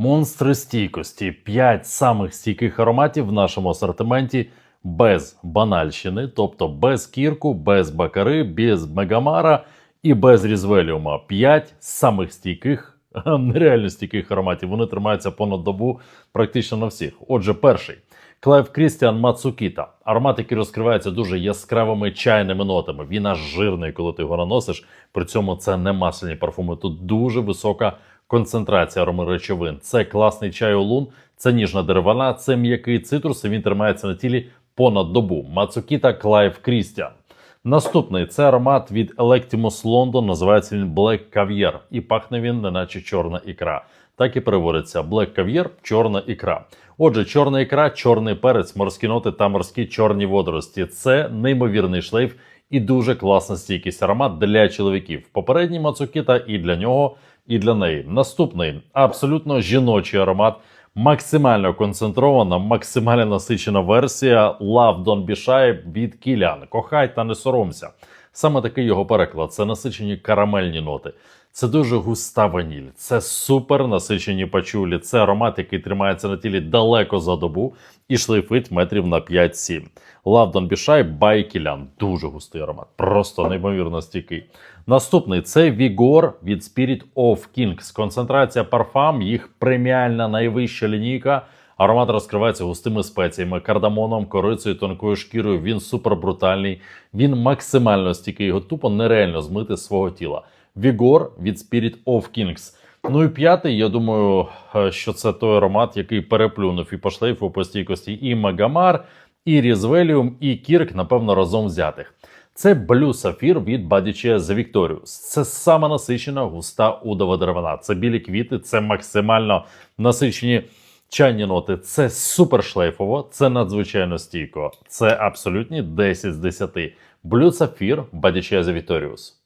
Монстри стійкості 5 самих стійких ароматів в нашому асортименті без банальщини, тобто без кірку, без бакари, без мегамара і без різвеліума. 5 самих стійких, нереально стійких ароматів. Вони тримаються понад добу практично на всіх. Отже, перший. Клайв Крістіан Мацукіта. Аромат, який розкривається дуже яскравими чайними нотами. Він аж жирний, коли ти його наносиш. При цьому це не масляні парфуми. Тут дуже висока концентрація аромаречовин. Це класний чай олун, це ніжна деревина, це м'який цитрус. і Він тримається на тілі понад добу. Мацукіта Клайв Крістіан. Наступний це аромат від Electimus London. Називається він Black Caviar. І пахне він, неначе чорна ікра. Так і переводиться Black Caviar – чорна ікра. Отже, чорна ікра, чорний перець, морські ноти та морські чорні водорості. Це неймовірний шлейф і дуже класна стійкість аромат для чоловіків. Попередній Мацукіта і для нього, і для неї. Наступний абсолютно жіночий аромат. Максимально концентрована, максимально насичена версія Love Don't Be Shy від Кілян. Кохай та не соромся. Саме такий його переклад. Це насичені карамельні ноти. Це дуже густа ваніль, це супер насичені пачулі. Це аромат, який тримається на тілі далеко за добу і шлейфить метрів на 5-7. Love Don't Be Shy. Дуже густий аромат, просто неймовірно стійкий. Наступний це Vigor від Spirit of Kings. Концентрація парфам, їх преміальна найвища лінійка. Аромат розкривається густими спеціями, кардамоном, корицею, тонкою шкірою. Він супер брутальний, він максимально стійкий, його тупо нереально змити з свого тіла. Vigor від Spirit of Kings. Ну і п'ятий, я думаю, е, що це той аромат, який переплюнув і по шлейфу, по стійкості, і Магамар, і Різвеліум, і Кірк, напевно, разом взятих. Це Blue Sapphire від Bodyche The Victorious. Це саме насичена густа удова деревина. Це білі квіти, це максимально насичені чайні ноти. Це супер шлейфово, це надзвичайно стійко. Це абсолютні 10 з 10. Блю Сафір The Victorious.